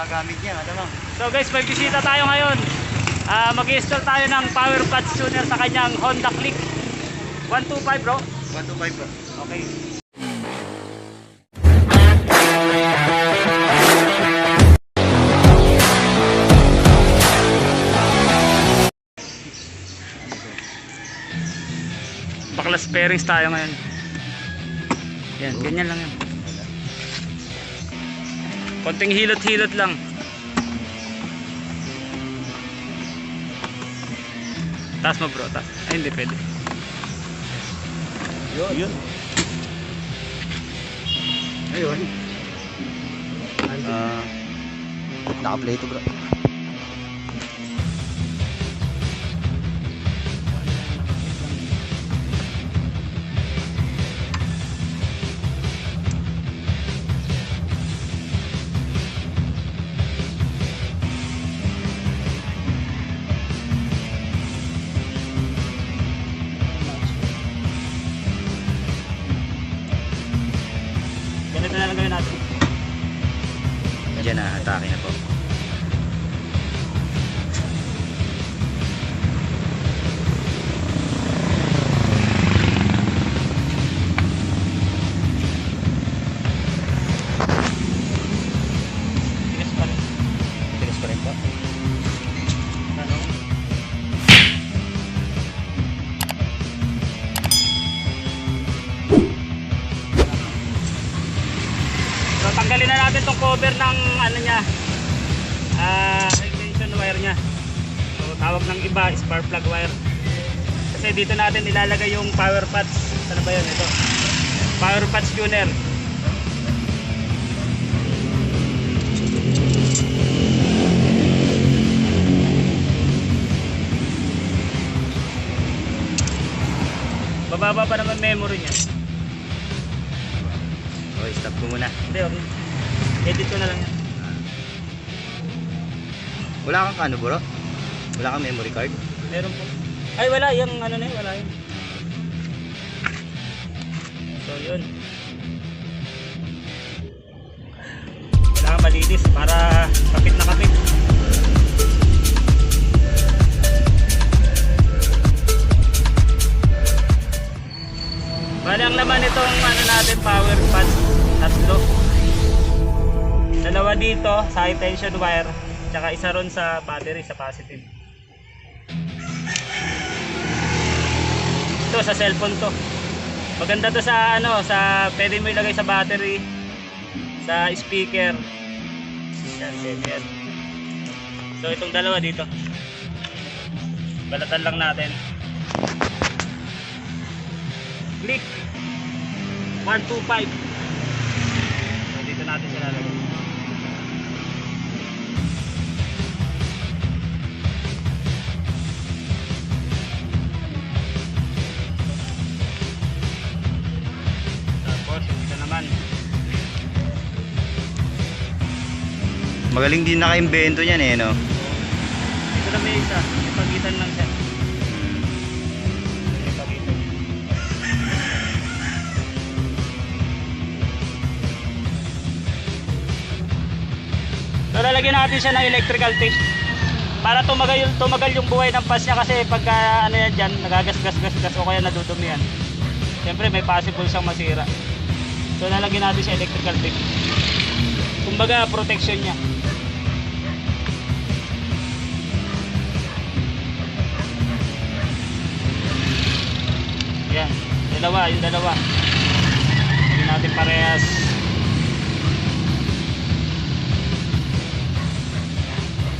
Gagamit niya, ano lang. So guys, may bisita tayo ngayon. Ah, mag-install tayo ng power pad tuner sa kanyang Honda Click 125 bro. 125 po. Okay. Baklas pairings tayo ngayon. Yan, ganyan lang yan. Konting hilot-hilot lang. Taas mo bro, taas. Ay hindi pwede. Yun. Yun. Ayun. Ah, naka-play to bro. Cover ng ano niya. Ah, extension wire niya. So tawag ng iba spark plug wire. Kasi dito natin ilalagay yung power pads. Ano ba 'yun ito? Power pads tuner. Bababa pa naman memory niya. Okay, stop ko muna. Hindi, okay. Edit ko na lang yan. Wala kang ano bro? Wala kang memory card? Meron po. Ay, wala. Yung ano na yun, wala yun. So, yun. Kailangan malinis para sa high tension wire, tsaka isa ron sa battery sa positive. Ito sa cellphone to. Maganda to sa ano, sa pwede mo ilagay sa battery, sa speaker. So itong dalawa dito. Balatan lang natin. Click 125. Magaling din naka-invento niyan eh, no? Ito na may isa. May pagitan lang siya. So lalagyan natin siya ng electrical tape para tumagal tumagal yung buhay ng pas niya kasi pagka ano yan dyan, nagagas-gas-gas-gas o kaya nadudumi yan. Siyempre may possible siyang masira. So lalagyan natin siya electrical tape. Kumbaga protection niya. Yan, dalawa, yung dalawa. Hindi natin parehas.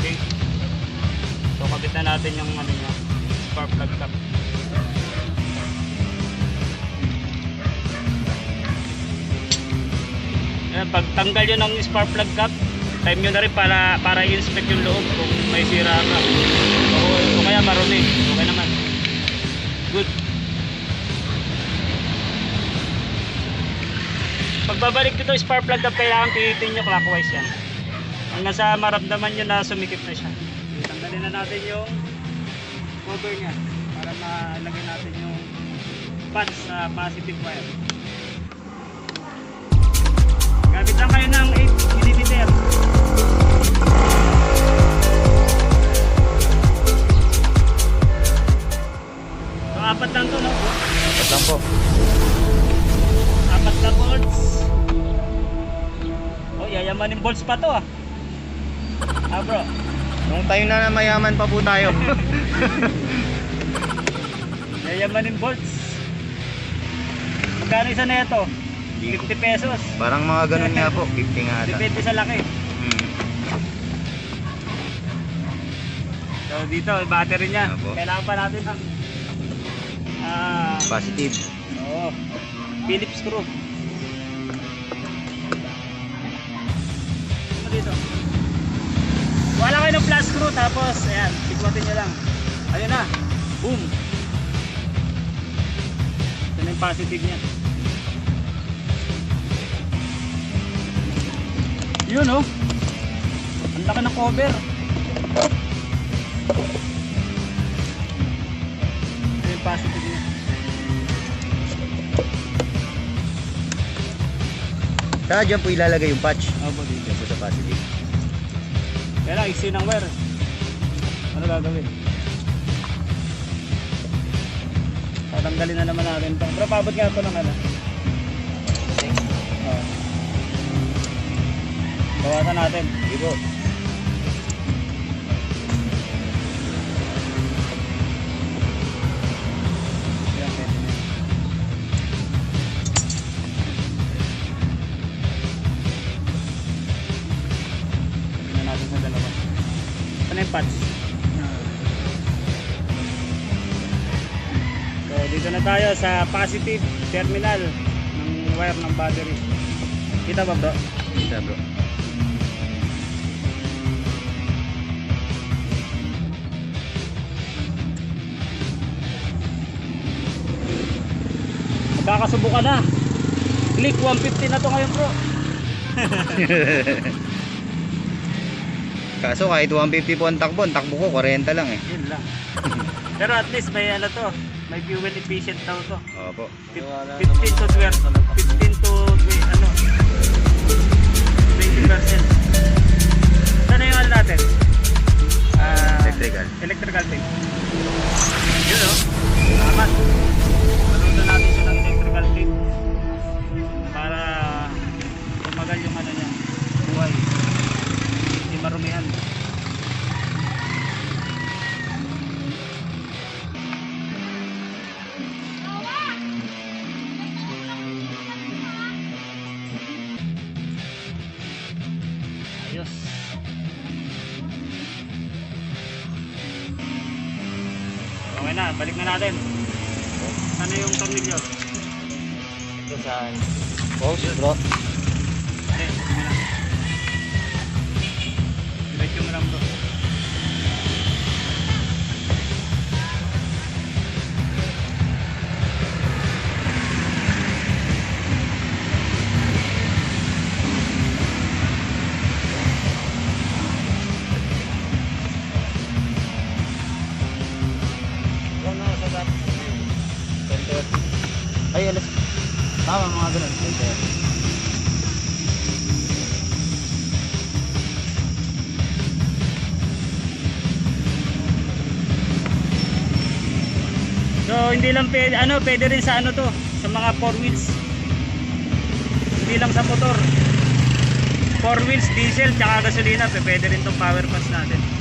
Okay. So, kabit na natin yung ano niya, spark plug cap. Pag tanggal yun ng spark plug cap, time nyo na rin para, para i-inspect yung loob kung may sira ka. O, o kaya marumi. Okay naman. Good. Pagbabalik dito spark plug up kailangan pihitin nyo clockwise yan. Hanggang sa maramdaman nyo na sumikip na siya. Tanggalin na natin yung cover niya para malagay natin yung pads sa positive wire. Gamit lang kayo ng 8 mm. Pa to ah. Ah bro. Nung tayo na mayaman pa po tayo. Yayamanin bolts. Magkano isa na ito? 50 pesos. Parang mga ganun nga po. 50 nga ata. Depende sa laki. Hmm. So dito, yung battery niya. Apo. Kailangan pa natin ng ah, Positive. oo, Phillips screw. Dito? Wala kayo ng flash screw tapos ayan, tikwatin nyo lang. Ayun na. Boom. Ito na yung positive niya. Yun oh. Ang laki ng cover. Ito yung positive niya. Saka dyan po ilalagay yung patch. Opo dito. Po sa positive. Kailangan iksi ng wire. Ano gagawin? Tatanggalin na naman natin ito. Pero paabot nga ito ng ano. Oo. Bawasan natin. Sige Yung patch? So, dito na tayo sa positive terminal ng wire ng battery. Kita ba bro? Kita bro. Magkakasubukan na. Click 150 na to ngayon bro. Kaso kahit 150 po ang takbo, ang takbo ko 40 lang eh. Yun lang. Pero at least may ano to, may fuel efficient daw to. Opo. Fif- 15 to 12, 15 to ano, 20%. Balik na natin. Sana yung tornilyo? Ito saan? Pause bro. Ay, alas. Tama, mga ganun. So hindi lang pwede, ano, pwede rin sa ano to, sa mga four wheels. Hindi lang sa motor. Four wheels, diesel, tsaka gasolina, pwede rin tong power pass natin.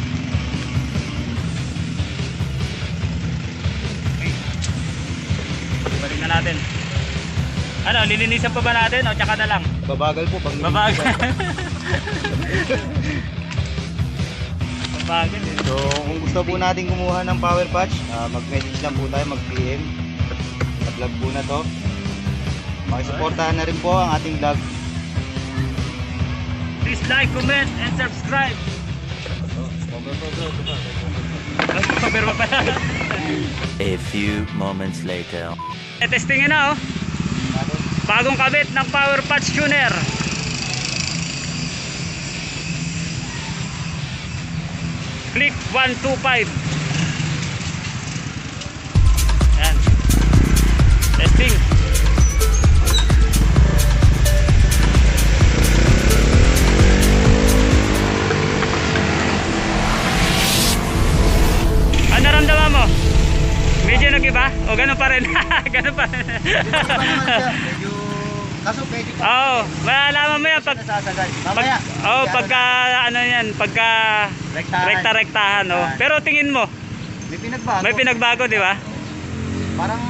Na natin. Ano, lilinisan pa ba natin o tsaka na lang? Babagal po pag Babagal. Babagal eh. So, kung gusto po natin kumuha ng power patch, ah, mag-message lang po tayo, mag-PM. Vlog po na to. Makisuportahan na rin po ang ating vlog. Please like, comment, and subscribe. A few moments later. Testingin na oh. Bagong kabit ng power patch tuner. Click 125. Yan. Testing. Medyo? O ganun pa rin? ganun pa rin? Medyo Kaso po. Oo, malalaman mo yan pag Mamaya. oh, pagka ano yan, pagka Rektahan. rekta-rektahan oh. Rektahan. Pero tingin mo, May pinagbago. may pinagbago, di ba? Parang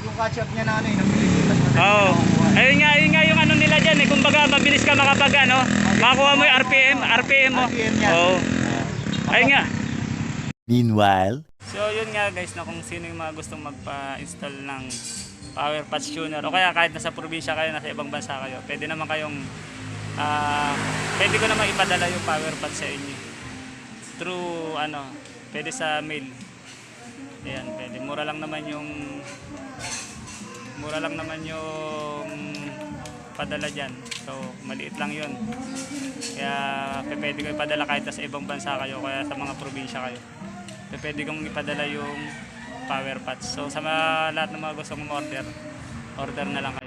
yung catch up niya na ano, yung nabilis tas madali Oo. na makukuha. Ayun nga, ayun nga yung ano nila diyan eh. Kumbaga mabilis ka makapag ano, makakuha mo yung RPM, RPM mo. RPM niya. Oo. Ah. Ayun nga. Meanwhile, So yun nga guys na kung sino yung mga gustong magpa-install ng power patch tuner o kaya kahit nasa probinsya kayo, nasa ibang bansa kayo, pwede naman kayong ah pwede ko naman ipadala yung power patch sa inyo. Through ano, pwede sa mail. Ayan, pwede. Mura lang naman yung mura lang naman yung padala dyan. So, maliit lang yun. Kaya pwede ko ipadala kahit sa ibang bansa kayo, kaya sa mga probinsya kayo. So, pwede kong ipadala yung power patch. So, sa mga, lahat ng mga gusto mong order, order na lang.